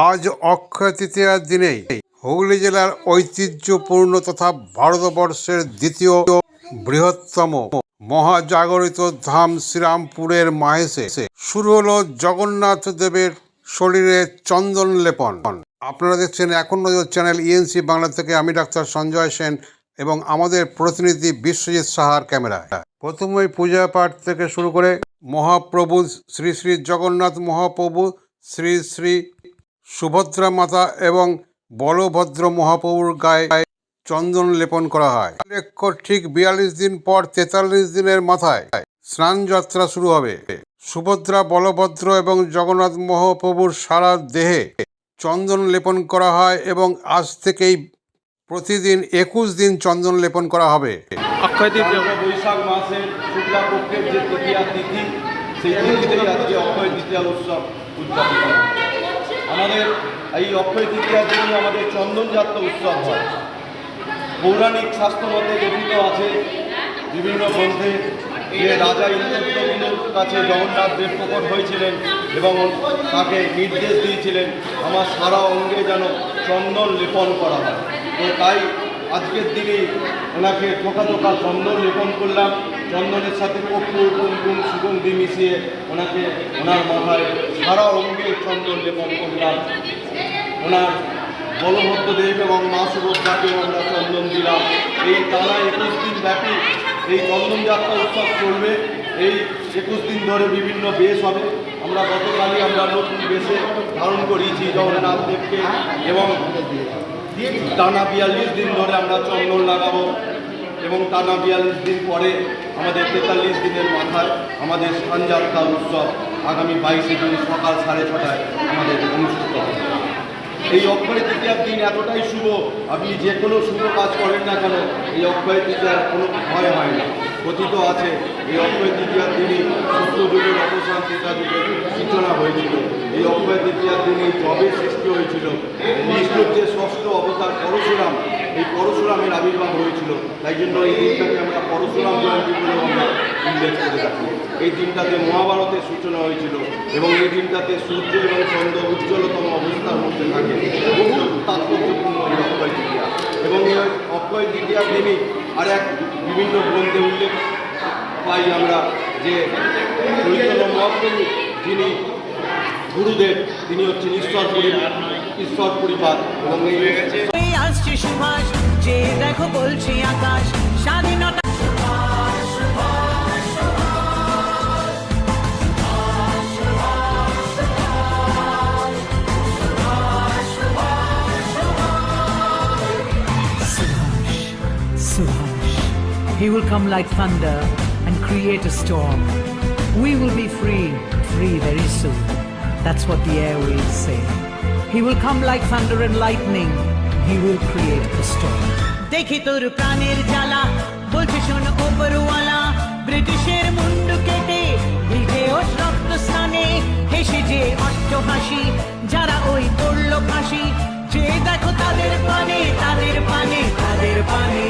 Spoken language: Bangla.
আজ অক্ষয় তৃতীয়ার দিনেই হুগলি জেলার ঐতিহ্যপূর্ণ তথা ভারতবর্ষের দ্বিতীয় বৃহত্তম মহাজাগরিত ধাম শ্রীরামপুরের মাহেশে শুরু হলো জগন্নাথ দেবের শরীরে চন্দন লেপন। আপনারা দেখছেন এখন নজর চ্যানেল ইএনসি বাংলা থেকে আমি ডাক্তার সঞ্জয় সেন এবং আমাদের প্রতিনিধি বিশ্বজিৎ সাহার ক্যামেরায় প্রথমেই পূজা পাঠ থেকে শুরু করে মহাপ্রভু শ্রী শ্রী জগন্নাথ মহাপ্রভু শ্রী শ্রী সুভদ্রা মাতা এবং বলভদ্র মহাপ্রভুর গায়ে চন্দন লেপন করা হয়। উল্লেখ্য ঠিক বিয়াল্লিশ দিন পর তেতাল্লিশ দিনের মাথায় স্নান যাত্রা শুরু হবে। সুভদ্রা বলভদ্র এবং জগন্নাথ মহাপ্রভুর সারা দেহে চন্দন লেপন করা হয় এবং আজ থেকেই প্রতিদিন একুশ দিন চন্দন লেপন করা হবে। অক্ষয় তৃতীয় বৈশাখ মাসের শুক্লা পক্ষের যে তৃতীয়া তিথি সেই তিথিতেই আজকে অক্ষয় তৃতীয়া উৎসব উদযাপন করা হয়। আমাদের এই অক্ষয় তৃতীয়ার জন্য আমাদের চন্দনযাত্রা উৎসব হয়। পৌরাণিক শাস্ত্রমতে মতে লিখিত আছে, বিভিন্ন গ্রন্থে যে রাজা ইন্দ্রদ্যুম্নের কাছে জগন্নাথ দেব প্রকট হয়েছিলেন এবং তাকে নির্দেশ দিয়েছিলেন, আমার সারা অঙ্গে যেন চন্দন লেপন করা হয়। তো তাই আজকের দিনেই ওনাকে ঠোকা ঠোকা চন্দন লেপন করলাম। চন্দনের সাথে কপুর কুমকুম, সুগন্ধি মিশিয়ে ওনাকে ওনার মাথায় সারা অঙ্গে চন্দন লেপন করলাম। ওনার বলভদ্রদেব এবং মা সুভদ্রাকেও আমরা চন্দন দিলাম। এই টানা একুশ দিন ব্যাপী এই চন্দন যাত্রা উৎসব চলবে। এই একুশ দিন ধরে বিভিন্ন বেশ হবে। আমরা গতকালই আমরা নতুন বেশে ধারণ করিয়েছি জগন্নাথ দেবকে এবং টানা বিয়াল্লিশ দিন ধরে আমরা চন্দন লাগাবো এবং টানা বিয়াল্লিশ দিন পরে আমাদের তেতাল্লিশ দিনের মাথায় আমাদের স্থানযাত্রা উৎসব আগামী বাইশে জুন সকাল সাড়ে ছটায় আমাদের অনুষ্ঠিত হবে। এই অক্ষয় তৃতীয়ার দিন এতটাই শুভ, আপনি যে কোনো শুভ কাজ করেন না কেন, এই অক্ষয় তৃতীয়ার কোনো ভয় হয় না। কথিত আছে, এই অক্ষয় তৃতীয়ার দিনই সত্য যুগের অবসান তৃতীয় যুগের সূচনা হয়েছিল। এই অক্ষয় তৃতীয়ার দিনই জবের সৃষ্টি হয়েছিল বিষ্ণুর যে ষষ্ঠ অবতার পরশুরাম, এই পরশুরামের আবির্ভাব হয়েছিল। তাই জন্য এই দিনটাকে আমরা পরশুরাম জয়ন্তী বলেও আমরা উল্লেখ করে থাকি। এই দিনটাতে মহাভারতের সূচনা হয়েছিল এবং এই দিনটাতে সূর্য এবং চন্দ্র উজ্জ্বলতম অবস্থার মধ্যে থাকে। বহু তাৎপর্যপূর্ণ এই অক্ষয় তৃতীয়া। এবং এই অক্ষয় তৃতীয়ার দিনই আর এক বিভিন্ন গ্রন্থে উল্লেখ পাই আমরা যে চৈতন্য মহাপ্রভু যিনি গুরুদেব তিনি হচ্ছেন ঈশ্বর পরিবার ঈশ্বর পরিবার এবং আসছে সুভাষ যে দেখো বলছি আকাশ স্বাধীনতা. He will come like thunder and create a storm. We will be free, free very soon. That's what the airwaves say. He will come like thunder and lightning. He will create a storm. দেখি তোর প্রাণের জ্বালা বলছে শোন ওপরওয়ালা ব্রিটিশের মুন্ডু কেটে ভিজে ও রক্ত স্নানে হেসে যে অষ্টহাসি যারা ওই পড়ল ফাঁসি যে দেখো তাদের পানে তাদের পানে তাদের পানে